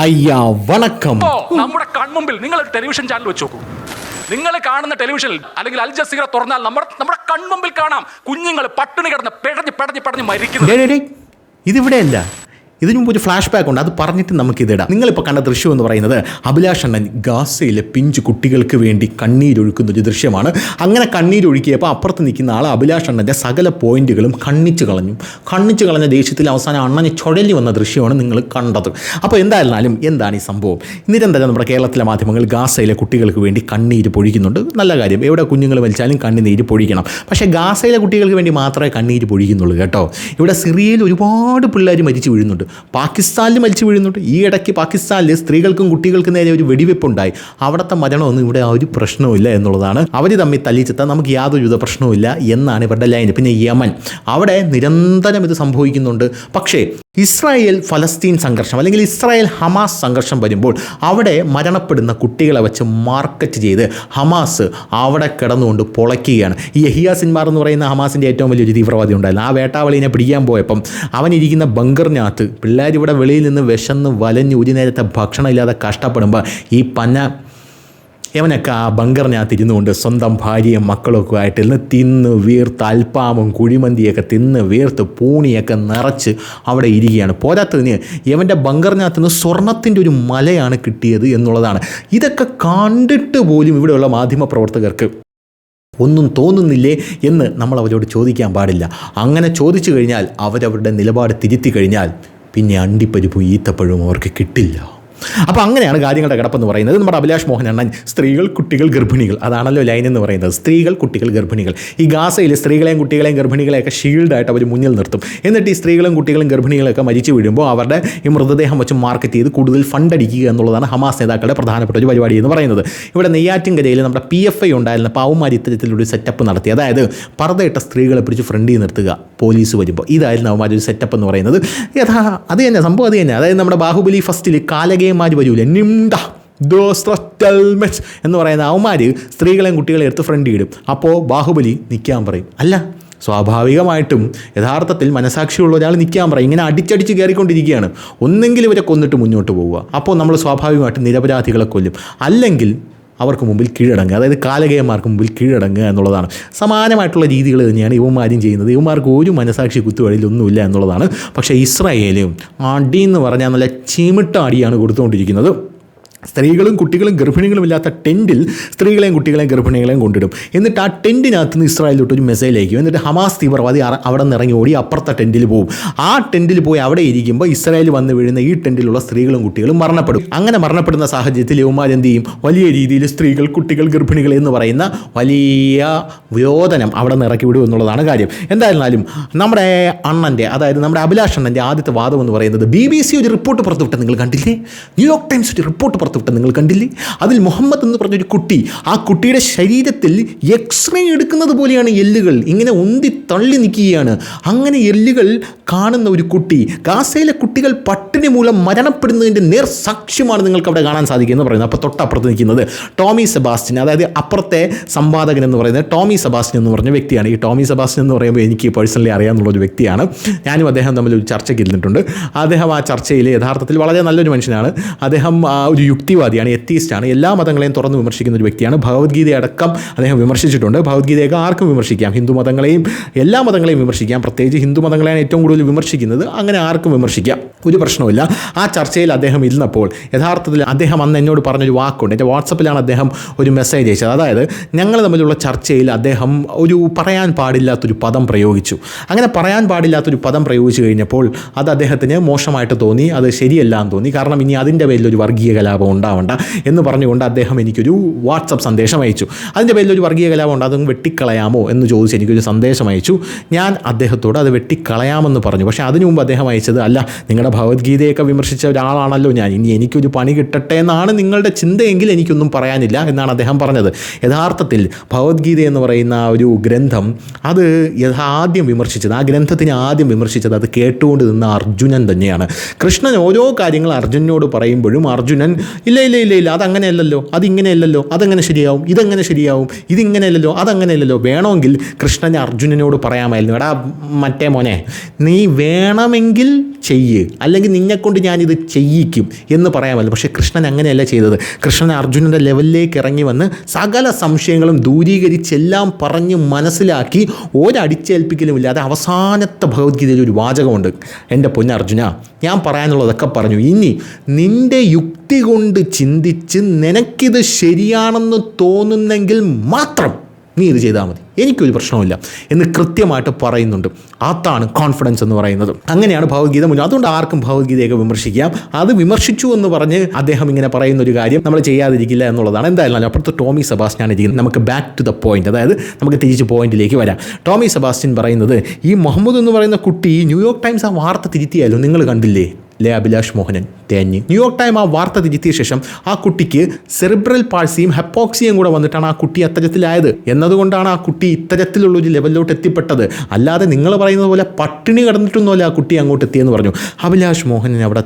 അയ്യാ വണക്കം. നമ്മുടെ കൺമുമ്പിൽ നിങ്ങൾ ടെലിവിഷൻ ചാനൽ വെച്ച് നോക്കൂ നിങ്ങൾ കാണുന്ന ടെലിവിഷനിൽ അല്ലെങ്കിൽ അൽ ജസീറ തുറന്നാൽ നമ്മുടെ നമ്മുടെ കൺമുമ്പിൽ കാണാം കുഞ്ഞുങ്ങൾ പട്ടിണി കിടന്ന് പിടഞ്ഞ് പിടഞ്ഞ് പിടഞ്ഞ് മരിക്കുന്നു. ഇതിവിടെയല്ല ഇതിനു മുമ്പ് ഒരു ഫ്ലാഷ് ബാക്ക് ഉണ്ട്. അത് പറഞ്ഞിട്ട് നമുക്ക് ഇതിടാം. നിങ്ങളിപ്പോൾ കണ്ട ദൃശ്യം എന്ന് പറയുന്നത് അഭിലാഷ് അണ്ണൻ ഗാസയിലെ പിഞ്ചു കുട്ടികൾക്ക് വേണ്ടി കണ്ണീരൊഴുക്കുന്ന ഒരു ദൃശ്യമാണ്. അങ്ങനെ കണ്ണീരൊഴുക്കിയപ്പോൾ അപ്പുറത്ത് നിൽക്കുന്ന ആൾ അഭിലാഷ് അണ്ണന്റെ സകല പോയിന്റുകളും കണ്ണിച്ച് കളഞ്ഞു. കണ്ണിച്ച് കളഞ്ഞ ദേഷ്യത്തിൽ അവസാനം അണ്ണനെ ചുഴലി വന്ന ദൃശ്യമാണ് നിങ്ങൾ കണ്ടത്. അപ്പോൾ എന്തായിരുന്നാലും എന്താണ് ഈ സംഭവം? നിരന്തരം നമ്മുടെ കേരളത്തിലെ മാധ്യമങ്ങൾ ഗാസയിലെ കുട്ടികൾക്ക് വേണ്ടി കണ്ണീര് പൊഴിക്കുന്നുണ്ട്. നല്ല കാര്യം. എവിടെ കുഞ്ഞുങ്ങൾ വലിച്ചാലും കണ്ണുനീര് പൊഴിക്കണം. പക്ഷേ ഗാസയിലെ കുട്ടികൾക്ക് വേണ്ടി മാത്രമേ കണ്ണീര് പൊഴിക്കുന്നുള്ളൂ കേട്ടോ. ഇവിടെ സിറിയയിൽ ഒരുപാട് പിള്ളേർ മരിച്ചു വീഴുന്നുണ്ട്. പാകിസ്ഥാനിൽ മരിച്ചു വീഴുന്നുണ്ട്. ഈ ഇടയ്ക്ക് പാകിസ്ഥാനിൽ സ്ത്രീകൾക്കും കുട്ടികൾക്കും നേരെ ഒരു വെടിവെപ്പുണ്ടായി. അവിടുത്തെ മരണമൊന്നും ഇവിടെ ആ ഒരു പ്രശ്നവുമില്ല എന്നുള്ളതാണ്. അവർ തമ്മിൽ തല്ലിച്ചെത്താൻ നമുക്ക് യാതൊരുവിധ പ്രശ്നവുമില്ല എന്നാണ് ഇവരുടെ ലൈൻ. പിന്നെ യമൻ. അവിടെ നിരന്തരം ഇത് സംഭവിക്കുന്നുണ്ട്. പക്ഷേ ഇസ്രായേൽ ഫലസ്തീൻ സംഘർഷം അല്ലെങ്കിൽ ഇസ്രായേൽ ഹമാസ് സംഘർഷം വരുമ്പോൾ അവിടെ മരണപ്പെടുന്ന കുട്ടികളെ വെച്ച് മാർക്കറ്റ് ചെയ്ത് ഹമാസ് അവിടെ കിടന്നുകൊണ്ട് പൊളയ്ക്കുകയാണ്. ഈ യഹിയ സിൻമാർ എന്ന് പറയുന്ന ഹമാസിന്റെ ഏറ്റവും വലിയൊരു തീവ്രവാദി ഉണ്ടായിരുന്നു. ആ വേട്ടാവളിനെ പിടിക്കാൻ പോയപ്പം അവനിരിക്കുന്ന ബങ്കറിനകത്ത് പിള്ളേർ ഇവിടെ വെളിയിൽ നിന്ന് വിശന്ന് വലഞ്ഞ് ഒരു നേരത്തെ ഭക്ഷണം ഇല്ലാതെ കഷ്ടപ്പെടുമ്പോൾ ഈ പന്ന യവനൊക്കെ ആ ബങ്കറിനകത്ത് ഇരുന്നുകൊണ്ട് സ്വന്തം ഭാര്യയും മക്കളൊക്കെ ആയിട്ട് ഇരുന്ന് തിന്ന് വീർത്ത് അൽപ്പാമും കുഴിമന്തിയൊക്കെ തിന്ന് വീർത്ത് പൂണിയൊക്കെ നിറച്ച് അവിടെ ഇരിക്കുകയാണ്. പോരാത്തതിന് യവന്റെ ബങ്കറിനകത്ത് നിന്ന് സ്വർണത്തിന്റെ ഒരു മലയാണ് കിട്ടിയത് എന്നുള്ളതാണ്. ഇതൊക്കെ കണ്ടിട്ട് പോലും ഇവിടെയുള്ള മാധ്യമ പ്രവർത്തകർക്ക് ഒന്നും തോന്നുന്നില്ലേ എന്ന് നമ്മൾ അവരോട് ചോദിക്കാൻ പാടില്ല. അങ്ങനെ ചോദിച്ചു കഴിഞ്ഞാൽ അവരവരുടെ നിലപാട് തിരുത്തി കഴിഞ്ഞാൽ പിന്നെ അണ്ടിപ്പരിപ്പും ഈത്തപ്പഴവും അവർക്ക് കിട്ടില്ല. അപ്പോൾ അങ്ങനെയാണ് കാര്യങ്ങളുടെ കിടപ്പെന്ന് പറയുന്നത്. നമ്മുടെ അഭിലാഷ് മോഹൻ അണ്ണൻ സ്ത്രീകൾ കുട്ടികൾ ഗർഭിണികൾ. അതാണല്ലോ ലൈൻ എന്ന് പറയുന്നത്. സ്ത്രീകൾ കുട്ടികൾ ഗർഭിണികൾ. ഈ ഗാസയിൽ സ്ത്രീകളെയും കുട്ടികളെയും ഗർഭിണികളെയൊക്കെ ഷീൽഡായിട്ട് അവർ മുന്നിൽ നിർത്തും. എന്നിട്ട് ഈ സ്ത്രീകളും കുട്ടികളും ഗർഭിണികളൊക്കെ മരിച്ചു വീഴുമ്പോൾ അവരുടെ ഈ മൃതദേഹം വെച്ച് മാർക്കറ്റ് ചെയ്ത് കൂടുതൽ ഫണ്ട് അടിക്കുക എന്നുള്ളതാണ് ഹമാസ് നേതാക്കളുടെ പ്രധാനപ്പെട്ട ഒരു പരിപാടി എന്ന് പറയുന്നത്. ഇവിടെ നെയ്യാറ്റിൻകരയിൽ നമ്മുടെ പി എഫ് ഐ ഉണ്ടായിരുന്ന പാവുമാർ ഇത്തരത്തിലൊരു സെറ്റപ്പ് നടത്തി. അതായത് പറതയിട്ട സ്ത്രീകളെ പിടിച്ച് ഫ്രണ്ടിൽ നിർത്തുക. പോലീസ് വരുമ്പോൾ ഇതായിരുന്നു അവന്മാർ ഒരു സെറ്റപ്പ് എന്ന് പറയുന്നത്. യഥാ അത് തന്നെ സംഭവം അത് തന്നെ. അതായത് നമ്മുടെ ബാഹുബലി ഫസ്റ്റിൽ കാലകേമാർ വരൂല? നിംഡ ദോസ്ട്രസ്റ്റൽമെറ്റ് എന്ന് പറയുന്ന അവന്മാർ സ്ത്രീകളെയും കുട്ടികളെ എടുത്ത് ഫ്രണ്ട് ഇടും. അപ്പോൾ ബാഹുബലി നിൽക്കാൻ പറയും. അല്ല സ്വാഭാവികമായിട്ടും യഥാർത്ഥത്തിൽ മനസാക്ഷിയുള്ള ഒരാൾ നിൽക്കാൻ പറയും. ഇങ്ങനെ അടിച്ചടിച്ച് കയറിക്കൊണ്ടിരിക്കുകയാണ് ഒന്നെങ്കിലും ഇവരെ കൊന്നിട്ട് മുന്നോട്ട് പോവുക. അപ്പോൾ നമ്മൾ സ്വാഭാവികമായിട്ട് നിരപരാധികളെ കൊല്ലും. അല്ലെങ്കിൽ അവർക്ക് മുമ്പിൽ കീഴടങ്ങുക. അതായത് കാലകേയന്മാർക്ക് മുമ്പിൽ കീഴടങ്ങുക എന്നുള്ളതാണ്. സമാനമായിട്ടുള്ള രീതികൾ തന്നെയാണ് ഇവന്മാരും ചെയ്യുന്നത്. ഇവന്മാർക്ക് ഒരു മനസാക്ഷി കുത്തുവഴിയിലൊന്നുമില്ല എന്നുള്ളതാണ്. പക്ഷേ ഇസ്രായേലും അടി എന്ന് പറഞ്ഞാൽ നല്ല ചീമിട്ട അടിയാണ് കൊടുത്തുകൊണ്ടിരിക്കുന്നത്. സ്ത്രീകളും കുട്ടികളും ഗർഭിണികളും ഇല്ലാത്ത ടെന്റിൽ സ്ത്രീകളെയും കുട്ടികളെയും ഗർഭിണികളെയും കൊണ്ടിടും. എന്നിട്ട് ആ ടെന്റിനകത്ത് നിന്ന് ഇസ്രായേലിലോട്ട് ഒരു മെസ്സേജ് അയക്കും. എന്നിട്ട് ഹമാസ് തീവ്രവാദി അവിടെ നിന്ന് ഇറങ്ങി ഓടി അപ്പുറത്തെ ടെന്റിൽ പോകും ആ ടെന്റിൽ പോയി അവിടെ ഇരിക്കുമ്പോൾ ഇസ്രായേൽ വന്ന് വീഴുന്ന ഈ ടെന്റിലുള്ള സ്ത്രീകളും കുട്ടികളും മരണപ്പെടും. അങ്ങനെ മരണപ്പെടുന്ന സാഹചര്യത്തിൽ യുവമാർ എന്ത് ചെയ്യും? വലിയ രീതിയിൽ സ്ത്രീകൾ കുട്ടികൾ ഗർഭിണികൾ എന്ന് പറയുന്ന വലിയ വിരോധനം അവിടെ നിന്ന് ഇറക്കി വിടും എന്നുള്ളതാണ് കാര്യം. എന്തായിരുന്നാലും നമ്മുടെ അണ്ണന്റെ അതായത് നമ്മുടെ അഭിലാഷ് അണ്ണന്റെ ആദ്യത്തെ വാദം എന്ന് പറയുന്നത് ബി ബി സി ഒരു റിപ്പോർട്ട് പുറത്തുവിട്ടത് നിങ്ങൾ കണ്ടില്ലേ? ന്യൂയോർക്ക് ടൈംസ് ഒരു റിപ്പോർട്ട് പുറത്തുവിട്ട നിങ്ങൾ കണ്ടില്ലേ? അതിൽ മുഹമ്മദ് എന്ന് പറഞ്ഞൊരു കുട്ടി ആ കുട്ടിയുടെ ശരീരത്തിൽ എക്സ്റേ എടുക്കുന്നത് പോലെയാണ് എല്ലുകൾ. ഇങ്ങനെ ഉന്തി തള്ളി നിൽക്കുകയാണ്. അങ്ങനെ എല്ലുകൾ കാണുന്ന ഒരു കുട്ടി ഗാസയിലെ കുട്ടികൾ പട്ടിണി മൂലം മരണപ്പെടുന്നതിന്റെ നേർ സാക്ഷ്യമാണ് നിങ്ങൾക്ക് അവിടെ കാണാൻ സാധിക്കുക എന്ന് പറയുന്നത്. അപ്പോൾ തൊട്ടപ്പുറത്ത് നിൽക്കുന്നത് ടോമി സെബാസ്റ്റിൻ അതായത് അപ്പുറത്തെ സമ്പാദകൻ എന്ന് പറയുന്നത് ടോമി സെബാസ്റ്റിൻ എന്ന് പറഞ്ഞ വ്യക്തിയാണ്. ഈ ടോമി സെബാസ്റ്റിൻ എന്ന് പറയുമ്പോൾ എനിക്ക് പേഴ്സണലി അറിയാമെന്നുള്ള ഒരു വ്യക്തിയാണ്. ഞാനും അദ്ദേഹം തമ്മിൽ ഒരു ചർച്ചയ്ക്ക് ഇരുന്നിട്ടുണ്ട്. അദ്ദേഹം ആ ചർച്ചയിൽ യഥാർത്ഥത്തിൽ വളരെ നല്ലൊരു മനുഷ്യനാണ്. അദ്ദേഹം ഒരു യുക്തിവാദിയാണ് എത്തീസ്റ്റാണ്. എല്ലാ മതങ്ങളെയും തുറന്ന് വിമർശിക്കുന്ന ഒരു വ്യക്തിയാണ് ഭഗവത്ഗീത അടക്കം. അദ്ദേഹം വിമർശിച്ചിട്ടുണ്ട്. ഭഗവത്ഗീതയൊക്കെ ആർക്കും വിമർശിക്കാം. ഹിന്ദു മതങ്ങളെയും എല്ലാ മതങ്ങളെയും വിമർശിക്കാം. പ്രത്യേകിച്ച് ഹിന്ദു മതങ്ങളെയാണ് ഏറ്റവും കൂടുതൽ വിമർശിക്കുന്നത്. അങ്ങനെ ആർക്കും വിമർശിക്കാം. ഒരു പ്രശ്നവുമില്ല. ആ ചർച്ചയിൽ അദ്ദേഹം ഇരുന്നപ്പോൾ യഥാർത്ഥത്തിൽ അദ്ദേഹം അന്ന് എന്നോട് പറഞ്ഞൊരു വാക്കുണ്ട്. എന്റെ വാട്സപ്പിലാണ് അദ്ദേഹം ഒരു മെസ്സേജ് അയച്ചത്. അതായത് ഞങ്ങൾ തമ്മിലുള്ള ചർച്ചയിൽ അദ്ദേഹം ഒരു പറയാൻ പാടില്ലാത്തൊരു പദം പ്രയോഗിച്ചു. അങ്ങനെ പറയാൻ പാടില്ലാത്തൊരു പദം പ്രയോഗിച്ചു കഴിഞ്ഞപ്പോൾ അത് അദ്ദേഹത്തിന് മോശമായിട്ട് തോന്നി. അത് ശരിയല്ല എന്ന് തോന്നി. കാരണം ഇനി അതിന്റെ പേരിൽ ഒരു വർഗീയ കലാപം ഉണ്ടാവണ്ട എന്ന് പറഞ്ഞുകൊണ്ട് അദ്ദേഹം എനിക്കൊരു വാട്സപ്പ് സന്ദേശം അയച്ചു. അതിന്റെ പേരിൽ ഒരു വർഗീയ കലാപം ഉണ്ട് അതും വെട്ടിക്കളയാമോ എന്ന് ചോദിച്ച് എനിക്കൊരു സന്ദേശം അയച്ചു. ഞാൻ അദ്ദേഹത്തോട് അത് വെട്ടിക്കളയാമെന്ന് പറഞ്ഞു. പക്ഷേ അതിനു മുമ്പ് അദ്ദേഹം അയച്ചത് അല്ല നിങ്ങളുടെ ഭഗവത്ഗീതയൊക്കെ വിമർശിച്ച ഒരാളാണല്ലോ ഞാൻ. ഇനി എനിക്കൊരു പണി കിട്ടട്ടെ എന്നാണ് നിങ്ങളുടെ ചിന്തയെങ്കിൽ എനിക്കൊന്നും പറയാനില്ല എന്നാണ് അദ്ദേഹം പറഞ്ഞത്. യഥാർത്ഥത്തിൽ ഭഗവത്ഗീത എന്ന് പറയുന്ന ഒരു ഗ്രന്ഥം അത് ആദ്യം വിമർശിച്ചത് ആ ഗ്രന്ഥത്തിന് ആദ്യം വിമർശിച്ചത് അത് കേട്ടുകൊണ്ട് നിന്ന അർജുനൻ തന്നെയാണ്. കൃഷ്ണൻ ഓരോ കാര്യങ്ങൾ അർജുനോട് പറയുമ്പോഴും അർജുനൻ ഇല്ല ഇല്ല ഇല്ല ഇല്ല അതങ്ങനെയല്ലല്ലോ. അതിങ്ങനെയല്ലല്ലോ. അതെങ്ങനെ ശരിയാവും? ഇതെങ്ങനെ ശരിയാവും? ഇതിങ്ങനെയല്ലല്ലോ. അതങ്ങനെയല്ലല്ലോ. വേണമെങ്കിൽ കൃഷ്ണൻ അർജുനനോട് പറയാമായിരുന്നു. എടാ മറ്റേ മോനെ നീ വേണമെങ്കിൽ ചെയ്യ്. അല്ലെങ്കിൽ നിന്നെക്കൊണ്ട് ഞാനിത് ചെയ്യിക്കും എന്ന് പറയാമല്ലോ പക്ഷേ കൃഷ്ണൻ അങ്ങനെയല്ല ചെയ്തത്. കൃഷ്ണൻ അർജുനന്റെ ലെവലിലേക്ക് ഇറങ്ങി വന്ന് സകല സംശയങ്ങളും ദൂരീകരിച്ചെല്ലാം പറഞ്ഞ് മനസ്സിലാക്കി ഒരടിച്ചേൽപ്പിക്കലും ഇല്ലാതെ അവസാനത്തെ ഭഗവത്ഗീതയിൽ ഒരു വാചകമുണ്ട്. എന്റെ പൊന്ന അർജുന ഞാൻ പറയാനുള്ളതൊക്കെ പറഞ്ഞു. ഇനി നിന്റെ യുക്തി കൊണ്ട് ചിന്തിച്ച് നിനക്കിത് ശരിയാണെന്ന് തോന്നുന്നെങ്കിൽ മാത്രം നീ ഇത് ചെയ്താൽ മതി. എനിക്കൊരു പ്രശ്നമില്ല എന്ന് കൃത്യമായിട്ട് പറയുന്നുണ്ട്. അതാണ് കോൺഫിഡൻസ് എന്ന് പറയുന്നത്. അങ്ങനെയാണ് ഭഗവത്ഗീത മുന്നിൽ അതുകൊണ്ട് ആർക്കും ഭഗവത്ഗീതയൊക്കെ വിമർശിക്കാം. അത് വിമർശിച്ചു എന്ന് പറഞ്ഞ് അദ്ദേഹം ഇങ്ങനെ പറയുന്ന ഒരു കാര്യം നമ്മൾ ചെയ്യാതിരിക്കില്ല എന്നുള്ളതാണ്. എന്തായാലും അപ്പുറത്ത് ടോമി സെബാസ്റ്റ്യൻ ഇരിക്കുന്നത്. നമുക്ക് ബാക്ക് ടു ദ പോയിന്റ് അതായത് നമുക്ക് തിരിച്ച് പോയിന്റിലേക്ക് വരാം. ടോമി സെബാസ്റ്റ്യൻ പറയുന്നത് ഈ മുഹമ്മദ് എന്ന് പറയുന്ന കുട്ടി ന്യൂയോർക്ക് ടൈംസ് ആ വാർത്ത തിരുത്തിയാലും? നിങ്ങൾ കണ്ടില്ലേ? ലെ അഭിലാഷ് മോഹനൻ. തേഞ്ഞ്. ന്യൂയോർക്ക് ടൈം ആ വാർത്ത തിരുത്തിയ ശേഷം ആ കുട്ടിക്ക് സെറിബ്രൽ പാഴ്സിയും ഹെപ്പോക്സിയും കൂടെ വന്നിട്ടാണ് ആ കുട്ടി അത്തരത്തിലായത്. എന്നതുകൊണ്ടാണ് ആ കുട്ടി ഇത്തരത്തിലുള്ള ഒരു ലെവലിലോട്ട് എത്തിപ്പെട്ടത്. അല്ലാതെ നിങ്ങൾ പറയുന്നത് പോലെ പട്ടിണി കിടന്നിട്ടൊന്നുമല്ല ആ കുട്ടി അങ്ങോട്ട് എത്തിയെന്ന് പറഞ്ഞു. അഭിലാഷ് മോഹനൻ അവിടെ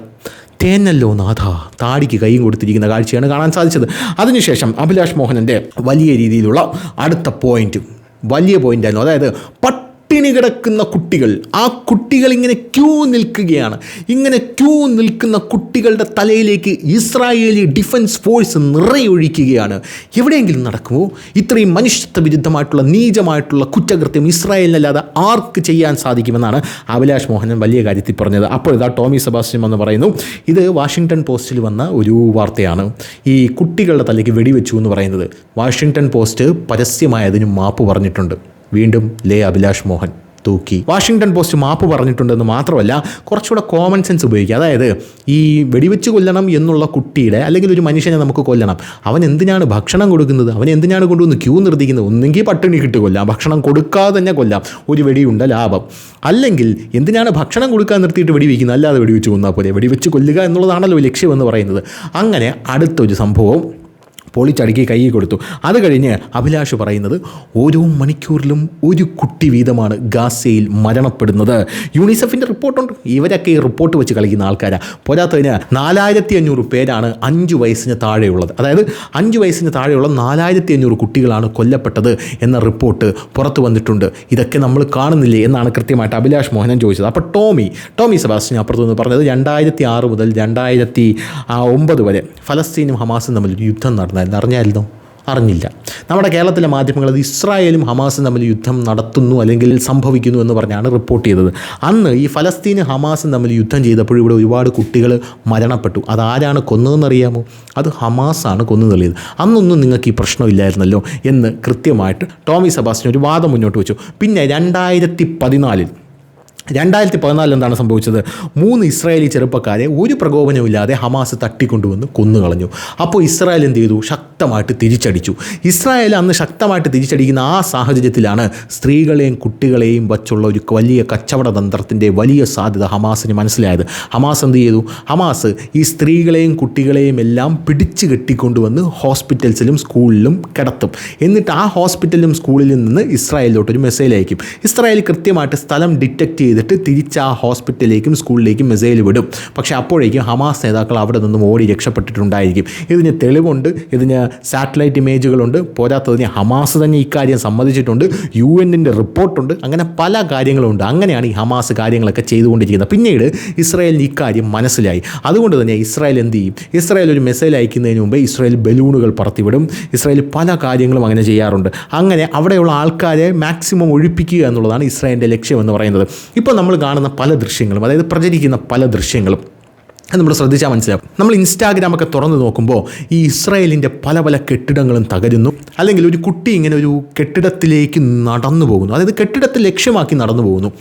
തേനല്ലോ നാഥ. താടിക്ക് കൈയും കൊടുത്തിരിക്കുന്ന കാഴ്ചയാണ് കാണാൻ സാധിച്ചത്. അതിനുശേഷം അഭിലാഷ് മോഹനന്റെ വലിയ രീതിയിലുള്ള അടുത്ത പോയിന്റ് വലിയ പോയിന്റായിരുന്നു അതായത് പട്ടിണി കിടക്കുന്ന കുട്ടികൾ ആ കുട്ടികൾ ഇങ്ങനെ ക്യൂ നിൽക്കുകയാണ്. ഇങ്ങനെ ക്യൂ നിൽക്കുന്ന കുട്ടികളുടെ തലയിലേക്ക് ഇസ്രായേലി ഡിഫൻസ് ഫോഴ്സ് നിറയൊഴിക്കുകയാണ്. എവിടെയെങ്കിലും നടക്കുമോ? ഇത്രയും മനുഷ്യത്വ വിരുദ്ധമായിട്ടുള്ള നീചമായിട്ടുള്ള കുറ്റകൃത്യം ഇസ്രായേലിനല്ലാതെ ആർക്ക് ചെയ്യാൻ സാധിക്കുമെന്നാണ് അഭിലാഷ് മോഹനൻ വലിയ കാര്യത്തിൽ പറഞ്ഞത്. അപ്പോൾ ഇതാ ടോമി സെബാസ്റ്റ്യൻ എന്ന് പറയുന്നു ഇത് വാഷിങ്ടൺ പോസ്റ്റിൽ വന്ന ഒരു വാർത്തയാണ്. ഈ കുട്ടികളുടെ തലയ്ക്ക് വെടിവെച്ചു എന്ന് പറയുന്നത്. വാഷിങ്ടൺ പോസ്റ്റ് പരസ്യമായതിനും മാപ്പ് പറഞ്ഞിട്ടുണ്ട്. വീണ്ടും ലേ അഭിലാഷ് മോഹൻ തൂക്കി. വാഷിങ്ടൺ പോസ്റ്റ് മാപ്പ് പറഞ്ഞിട്ടുണ്ടെന്ന് മാത്രമല്ല കുറച്ചുകൂടെ കോമൺ സെൻസ് ഉപയോഗിക്കുക. അതായത് ഈ വെടിവെച്ച് കൊല്ലണം എന്നുള്ള കുട്ടിയുടെ അല്ലെങ്കിൽ ഒരു മനുഷ്യനെ നമുക്ക് കൊല്ലണം. അവൻ എന്തിനാണ് ഭക്ഷണം കൊടുക്കുന്നത്? അവൻ എന്തിനാണ് കൊണ്ടുവന്ന് ക്യൂ നിർത്തിക്കുന്നത്? ഒന്നെങ്കിൽ പട്ടിണി കിട്ട് കൊല്ലാം. ഭക്ഷണം കൊടുക്കാതെ തന്നെ കൊല്ലാം. ഒരു വെടിയുണ്ട് ലാഭം. അല്ലെങ്കിൽ എന്തിനാണ് ഭക്ഷണം കൊടുക്കാൻ നിർത്തിയിട്ട് വെടിവെക്കുന്നത്? അല്ലാതെ വെടിവെച്ച് കൊന്നാൽ പോലെ വെടിവെച്ച് കൊല്ലുക എന്നുള്ളതാണല്ലോ ലക്ഷ്യമെന്ന് പറയുന്നത്. അങ്ങനെ അടുത്തൊരു സംഭവം. പൊളിച്ചടുക്കി കൈ കൊടുത്തു. അത് കഴിഞ്ഞ് അഭിലാഷ് പറയുന്നത് ഓരോ മണിക്കൂറിലും ഒരു കുട്ടി വീതമാണ് ഗാസയിൽ മരണപ്പെടുന്നത്. യൂണിസെഫിന്റെ റിപ്പോർട്ടുണ്ട്. ഇവരൊക്കെ ഈ റിപ്പോർട്ട് വെച്ച് കളിക്കുന്ന ആൾക്കാരാണ് പോരാത്തതിന് നാലായിരത്തി അഞ്ഞൂറ് പേരാണ് അഞ്ച് വയസ്സിന് താഴെയുള്ളത്. അതായത് അഞ്ച് വയസ്സിന് താഴെയുള്ള നാലായിരത്തി അഞ്ഞൂറ് കുട്ടികളാണ് കൊല്ലപ്പെട്ടത് എന്ന റിപ്പോർട്ട് പുറത്തു വന്നിട്ടുണ്ട്. ഇതൊക്കെ നമ്മൾ കാണുന്നില്ലേ എന്നാണ് കൃത്യമായിട്ട് അഭിലാഷ് മോഹനൻ ചോദിച്ചത്. അപ്പോൾ ടോമി ടോമി സെബാസ്റ്റ്യൻ അപ്പുറത്ത് നിന്ന് പറഞ്ഞത് രണ്ടായിരത്തി ആറ് മുതൽ രണ്ടായിരത്തി ഒമ്പത് വരെ ഫലസ്തീനും ഹമാസും തമ്മിൽ യുദ്ധം നടന്നായിരുന്നു. അറിഞ്ഞായിരുന്നോ? അറിഞ്ഞില്ല. നമ്മുടെ കേരളത്തിലെ മാധ്യമങ്ങൾ അത് ഇസ്രായേലും ഹമാസും തമ്മിൽ യുദ്ധം നടത്തുന്നു അല്ലെങ്കിൽ സംഭവിക്കുന്നു എന്ന് പറഞ്ഞാണ് റിപ്പോർട്ട് ചെയ്തത്. അന്ന് ഈ ഫലസ്തീനും ഹമാസും തമ്മിൽ യുദ്ധം ചെയ്തപ്പോൾ ഇവിടെ ഒരുപാട് കുട്ടികൾ മരണപ്പെട്ടു. അതാരാണ് കൊന്നതെന്നറിയാമോ അത് ഹമാസാണ് കൊന്നു തള്ളിയത് അന്നൊന്നും നിങ്ങൾക്ക് ഈ പ്രശ്നമില്ലായിരുന്നല്ലോ എന്ന് കൃത്യമായിട്ട് ടോമി സെബാസ്റ്റ്യൻ ഒരു വാദം മുന്നോട്ട് വെച്ചു. പിന്നെ രണ്ടായിരത്തി പതിനാലിൽ രണ്ടായിരത്തി പതിനാലിൽ എന്താണ് സംഭവിച്ചത്? മൂന്ന് ഇസ്രായേലി ചെറുപ്പക്കാരെ ഒരു പ്രകോപനമില്ലാതെ ഹമാസ് തട്ടിക്കൊണ്ടുവന്ന് കൊന്നുകളഞ്ഞു. അപ്പോൾ ഇസ്രായേൽ എന്ത് ചെയ്തു? ശക്തമായിട്ട് തിരിച്ചടിച്ചു. ഇസ്രായേൽ അന്ന് ശക്തമായിട്ട് തിരിച്ചടിക്കുന്ന ആ സാഹചര്യത്തിലാണ് സ്ത്രീകളെയും കുട്ടികളെയും വച്ചുള്ള ഒരു വലിയ കച്ചവട തന്ത്രത്തിന്റെ വലിയ സാധ്യത ഹമാസിന് മനസ്സിലായത്. ഹമാസ് എന്ത് ചെയ്തു? ഹമാസ് ഈ സ്ത്രീകളെയും കുട്ടികളെയും എല്ലാം പിടിച്ചു കെട്ടിക്കൊണ്ടുവന്ന് ഹോസ്പിറ്റൽസിലും സ്കൂളിലും കിടത്തും. എന്നിട്ട് ആ ഹോസ്പിറ്റലിലും സ്കൂളിലും നിന്ന് ഇസ്രായേലിലോട്ട് ഒരു മെസ്സേജ് അയക്കും. ഇസ്രായേൽ കൃത്യമായിട്ട് സ്ഥലം ഡിറ്റക്ട് ചെയ്തിട്ട് തിരിച്ച് ആ ഹോസ്പിറ്റലിലേക്കും സ്കൂളിലേക്കും മിസൈൽ വിടും. പക്ഷേ അപ്പോഴേക്കും ഹമാസ് നേതാക്കൾ അവിടെ നിന്നും ഓടി രക്ഷപ്പെട്ടിട്ടുണ്ടായിരിക്കും. ഇതിന് തെളിവുണ്ട് ഇതിന് സാറ്റലൈറ്റ് ഇമേജുകളുണ്ട് പോരാത്തതിന് ഹമാസ് തന്നെ ഇക്കാര്യം സമ്മതിച്ചിട്ടുണ്ട് യു എന്നിന്റെ റിപ്പോർട്ടുണ്ട് അങ്ങനെ പല കാര്യങ്ങളുണ്ട്. അങ്ങനെയാണ് ഈ ഹമാസ് കാര്യങ്ങളൊക്കെ ചെയ്തുകൊണ്ടിരിക്കുന്നത്. പിന്നീട് ഇസ്രായേലിന് ഇക്കാര്യം മനസ്സിലായി. അതുകൊണ്ട് തന്നെ ഇസ്രായേൽ എന്ത് ചെയ്യും? ഇസ്രായേൽ ഒരു മെസ്സേജ് അയക്കുന്നതിന് മുമ്പ് ഇസ്രായേൽ ബലൂണുകൾ പറത്തിവിടും. ഇസ്രായേൽ പല കാര്യങ്ങളും അങ്ങനെ ചെയ്യാറുണ്ട്. അങ്ങനെ അവിടെയുള്ള ആൾക്കാരെ മാക്സിമം ഒഴിപ്പിക്കുക എന്നുള്ളതാണ് ഇസ്രായേലിന്റെ ലക്ഷ്യം എന്ന് പറയുന്നത്. ഇപ്പോൾ നമ്മൾ കാണുന്ന പല ദൃശ്യങ്ങളും അതായത് പ്രചരിക്കുന്ന പല ദൃശ്യങ്ങളും അത് നമ്മൾ ശ്രദ്ധിച്ചാൽ മനസ്സിലാവും. നമ്മൾ ഇൻസ്റ്റാഗ്രാമൊക്കെ തുറന്നു നോക്കുമ്പോൾ ഈ ഇസ്രായേലിന്റെ പല പല കെട്ടിടങ്ങളും തകരുന്നു. അല്ലെങ്കിൽ ഒരു കുട്ടി ഇങ്ങനെ ഒരു കെട്ടിടത്തിലേക്ക് നടന്നു പോകുന്നു. അതായത് കെട്ടിടത്തെ ലക്ഷ്യമാക്കി നടന്നു പോകുന്നു.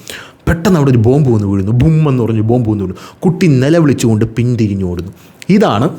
പെട്ടെന്ന് അവിടെ ഒരു ബോംബ് വന്ന് വീഴുന്നു. ബും എന്ന് പറഞ്ഞ് ബോംബ് വന്ന് വീഴുന്നു. കുട്ടി നിലവിളിച്ചുകൊണ്ട് പിന്തിരിഞ്ഞു ഓടുന്നു. ഇതാണ്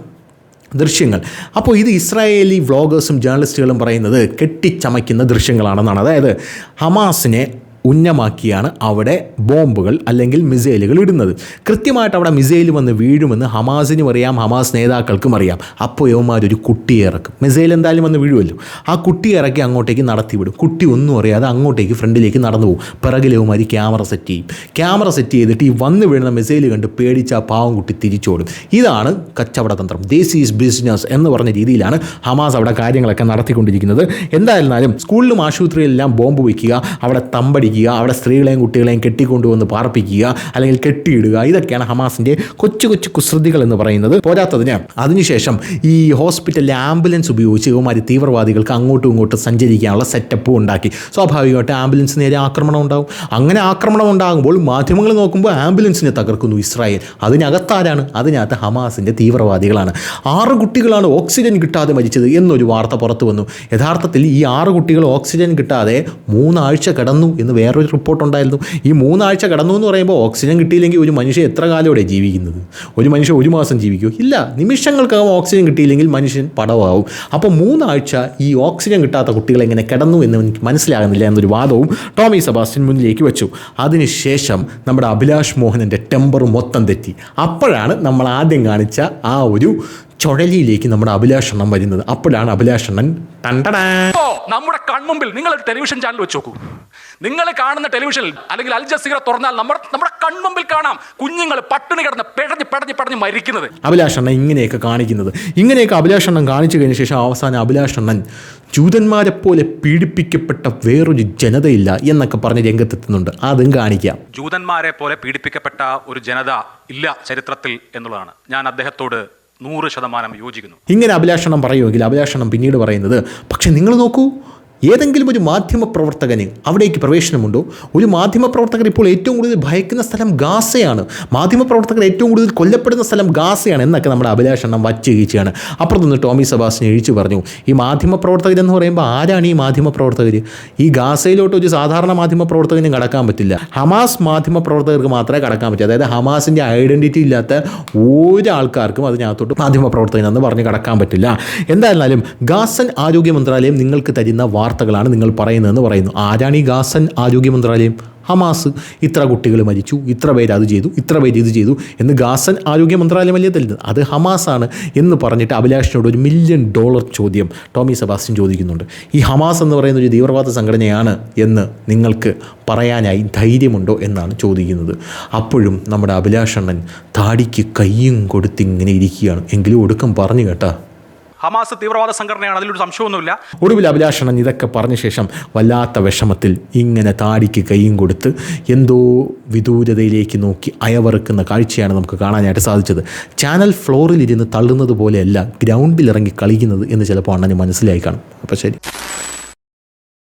ദൃശ്യങ്ങൾ. അപ്പോൾ ഇത് ഇസ്രായേലി വ്ളോഗേഴ്സും ജേർണലിസ്റ്റുകളും പറയുന്നത് കെട്ടിച്ചമയ്ക്കുന്ന ദൃശ്യങ്ങളാണെന്നാണ്. അതായത് ഹമാസിനെ ഉന്നമാക്കിയാണ് അവിടെ ബോംബുകൾ അല്ലെങ്കിൽ മിസൈലുകൾ ഇടുന്നത്. കൃത്യമായിട്ട് അവിടെ മിസൈൽ വന്ന് വീഴുമെന്ന് ഹമാസിനും അറിയാം ഹമാസ് നേതാക്കൾക്കും അറിയാം. അപ്പോൾ ഒരു കുട്ടിയെ ഇറക്കും. മിസൈൽ എന്തായാലും വന്ന് വീഴുമല്ലോ ആ കുട്ടിയെ ഇറക്കി അങ്ങോട്ടേക്ക് നടത്തിവിടും. കുട്ടി ഒന്നും അറിയാതെ അങ്ങോട്ടേക്ക് ഫ്രണ്ടിലേക്ക് നടന്നു പോകും. പിറകിൽ യവന്മാർ ക്യാമറ സെറ്റ് ചെയ്യും. ക്യാമറ സെറ്റ് ചെയ്തിട്ട് ഈ വന്ന് വീഴുന്ന മിസൈൽ കണ്ട് പേടിച്ച ആ പാവം കുട്ടി തിരിച്ചോടും. ഇതാണ് കച്ചവട തന്ത്രം. ദേശീസ് ഈസ് ബിസിനസ് എന്ന് പറഞ്ഞ രീതിയിലാണ് ഹമാസ് അവിടെ കാര്യങ്ങളൊക്കെ നടത്തിക്കൊണ്ടിരിക്കുന്നത്. എന്തായിരുന്നാലും സ്കൂളിലും ആശുപത്രിയിലെല്ലാം ബോംബ് വയ്ക്കുക അവിടെ തമ്പടിക്കുക അവിടെ സ്ത്രീകളെയും കുട്ടികളെയും കെട്ടിക്കൊണ്ടുവന്ന് പാർപ്പിക്കുക അല്ലെങ്കിൽ കെട്ടിയിടുക. ഇതൊക്കെയാണ് ഹമാസിന്റെ കൊച്ചു കൊച്ചു കുസൃതികൾ എന്ന് പറയുന്നത്. പോരാത്തതിന് അതിനുശേഷം ഈ ഹോസ്പിറ്റലിലെ ആംബുലൻസ് ഉപയോഗിച്ച് ഇവന്മാർ തീവ്രവാദികൾക്ക് അങ്ങോട്ടും ഇങ്ങോട്ടും സഞ്ചരിക്കാനുള്ള സെറ്റപ്പും ഉണ്ടാക്കി. സ്വാഭാവികമായിട്ട് ആംബുലൻസ് നേരെ ആക്രമണം ഉണ്ടാകും അങ്ങനെ ആക്രമണം ഉണ്ടാകുമ്പോൾ മാധ്യമങ്ങൾ നോക്കുമ്പോൾ ആംബുലൻസിനെ തകർക്കുന്നു ഇസ്രായേൽ. അതിനകത്താരാണ്? അതിനകത്ത് ഹമാസിന്റെ തീവ്രവാദികളാണ്. ആറ് കുട്ടികളാണ് ഓക്സിജൻ കിട്ടാതെ മരിച്ചത് എന്നൊരു വാർത്ത പുറത്തു വന്നു. യഥാർത്ഥത്തിൽ ഈ ആറ് കുട്ടികൾ ഓക്സിജൻ കിട്ടാതെ മൂന്നാഴ്ച കിടന്നു എന്ന് വേറൊരു റിപ്പോർട്ട് ഉണ്ടായിരുന്നു. ഈ മൂന്നാഴ്ച കടന്നു എന്ന് പറയുമ്പോൾ ഓക്സിജൻ കിട്ടിയില്ലെങ്കിൽ ഒരു മനുഷ്യൻ എത്ര കാലോടെ ജീവിക്കുന്നത്? ഒരു മനുഷ്യൻ ഒരു മാസം ജീവിക്കുമോ ഇല്ല. നിമിഷങ്ങൾക്കകം ഓക്സിജൻ കിട്ടിയില്ലെങ്കിൽ മനുഷ്യൻ പടവാകും അപ്പോൾ മൂന്നാഴ്ച ഈ ഓക്സിജൻ കിട്ടാത്ത കുട്ടികൾ എങ്ങനെ കിടന്നു എന്ന് എനിക്ക് മനസ്സിലാകുന്നില്ല എന്നൊരു വാദവും ടോമി സെബാസ്റ്റ്യൻ മുന്നിലേക്ക് വെച്ചു. അതിനുശേഷം നമ്മുടെ അഭിലാഷ് മോഹനന്റെ ടെമ്പർ മൊത്തം തെറ്റി. അപ്പോഴാണ് നമ്മൾ ആദ്യം കാണിച്ച ആ ഒരു ചുഴലിയിലേക്ക് നമ്മുടെ അഭിലാഷ് അണ്ണൻ വരുന്നത്. അപ്പോഴാണ് അഭിലാഷ് അണ്ണൻ ടണ്ടടാ. ഇപ്പോ നമ്മുടെ കൺമുമ്പിൽ നിങ്ങൾ ഒരു ടെലിവിഷൻ ചാനൽ വെച്ച് നോക്കൂ. നിങ്ങൾ കാണുന്ന ടെലിവിഷനിൽ അല്ലെങ്കിൽ അൽ ജസീറ തുറന്നാൽ നമ്മുടെ നമ്മുടെ കൺമുമ്പിൽ കാണാം കുഞ്ഞുങ്ങൾ പട്ടിണി കിടന്ന് പിടഞ്ഞ് പിടഞ്ഞ് പിടഞ്ഞ് മരിക്കുന്നത്. അഭിലാഷണ്ണൻ ഇങ്ങനെയൊക്കെ കാണിക്കുന്നത്. ഇങ്ങനെയൊക്കെ അഭിലാഷണ്ണൻ കാണിച്ചു കഴിഞ്ഞ ശേഷം അവസാനം അഭിലാഷണ്ണൻ ജൂതന്മാരെ പോലെ പീഡിപ്പിക്കപ്പെട്ട വേറൊരു ജനതയില്ല എന്നൊക്കെ പറഞ്ഞ് രംഗത്തെത്തുന്നുണ്ട്. അതും കാണിക്കാം. ജൂതന്മാരെ പോലെ പീഡിപ്പിക്കപ്പെട്ട ഒരു ജനത ഇല്ല ചരിത്രത്തിൽ എന്നുള്ളതാണ്. ഞാൻ അദ്ദേഹത്തോട് നൂറ് ശതമാനം യോജിക്കുന്നു. ഇങ്ങനെ അഭിലാഷണം പറയുമെങ്കിൽ അഭിലാഷണം പിന്നീട് പറയുന്നത് പക്ഷെ നിങ്ങൾ നോക്കൂ ഏതെങ്കിലും ഒരു മാധ്യമ പ്രവർത്തകന് അവിടേക്ക് പ്രവേശനമുണ്ടോ? ഒരു മാധ്യമ പ്രവർത്തകർ ഇപ്പോൾ ഏറ്റവും കൂടുതൽ ഭയക്കുന്ന സ്ഥലം ഗാസയാണ്. മാധ്യമ പ്രവർത്തകർ ഏറ്റവും കൂടുതൽ കൊല്ലപ്പെടുന്ന സ്ഥലം ഗാസയാണ് എന്നൊക്കെ നമ്മുടെ അഭിലാഷണം വച്ച് അപ്പുറത്ത് നിന്ന് ടോമി സബാസിനെ എഴിച്ചു പറഞ്ഞു ഈ മാധ്യമ പ്രവർത്തകരെന്ന് പറയുമ്പോൾ ആരാണ് ഈ മാധ്യമ പ്രവർത്തകർ ഈ ഗാസയിലോട്ട് ഒരു സാധാരണ മാധ്യമ പ്രവർത്തകനും കടക്കാൻ പറ്റില്ല. ഹമാസ് മാധ്യമ പ്രവർത്തകർക്ക് മാത്രമേ കടക്കാൻ പറ്റൂ. അതായത് ഹമാസിന്റെ ഐഡന്റിറ്റി ഇല്ലാത്ത ഒരാൾക്കാർക്കും അതിനകത്തോട്ട് മാധ്യമ പ്രവർത്തകനെന്ന് പറഞ്ഞ് കടക്കാൻ പറ്റില്ല. എന്തായിരുന്നാലും ഗാസൻ ആരോഗ്യ മന്ത്രാലയം നിങ്ങൾക്ക് തരുന്ന വാർത്തകളാണ് നിങ്ങൾ പറയുന്നതെന്ന് പറയുന്നു. ആരാണ് ഈ ഗാസൻ ആരോഗ്യ മന്ത്രാലയം? ഹമാസ്. ഇത്ര കുട്ടികൾ മരിച്ചു ഇത്ര പേര് അത് ചെയ്തു ഇത്ര പേര് ഇത് ചെയ്തു എന്ന് ഗാസൻ ആരോഗ്യ മന്ത്രാലയമല്ലേ തരുന്നത് അത് ഹമാസാണ് എന്ന് പറഞ്ഞിട്ട് അഭിലാഷിനോട് ഒരു മില്യൺ ഡോളർ ചോദ്യം ടോമി സെബാസ്റ്റ്യൻ ചോദിക്കുന്നുണ്ട്. ഈ ഹമാസ് എന്ന് പറയുന്ന ഒരു തീവ്രവാദ സംഘടനയാണ് എന്ന് നിങ്ങൾക്ക് പറയാനായി ധൈര്യമുണ്ടോ എന്നാണ് ചോദിക്കുന്നത്. അപ്പോഴും നമ്മുടെ അഭിലാഷണ്ണൻ താടിക്ക് കയ്യും കൊടുത്തിങ്ങനെ ഇരിക്കുകയാണ്. എങ്കിലും ഒടുക്കം പറഞ്ഞു കേട്ടാ. ഹമാസ് തീവ്രവാദ സംഘടനയാണ് അതിലൊരു സംശയമൊന്നുമില്ല. ഒടുവിൽ അഭിലാഷണൻ ഇതൊക്കെ പറഞ്ഞ ശേഷം വല്ലാത്ത വിഷമത്തിൽ ഇങ്ങനെ താടിക്ക് കൈയും കൊടുത്ത് എന്തോ വിദൂരതയിലേക്ക് നോക്കി അയവറുക്കുന്ന കാഴ്ചയാണ് നമുക്ക് കാണാനായിട്ട് സാധിച്ചത്. ചാനൽ ഫ്ലോറിൽ ഇരുന്ന് തള്ളുന്നത് പോലെയല്ല ഗ്രൗണ്ടിൽ ഇറങ്ങി കളിക്കുന്നത് എന്ന് ചിലപ്പോൾ അണ്ണന് മനസ്സിലായി കാണും. അപ്പോൾ ശരി.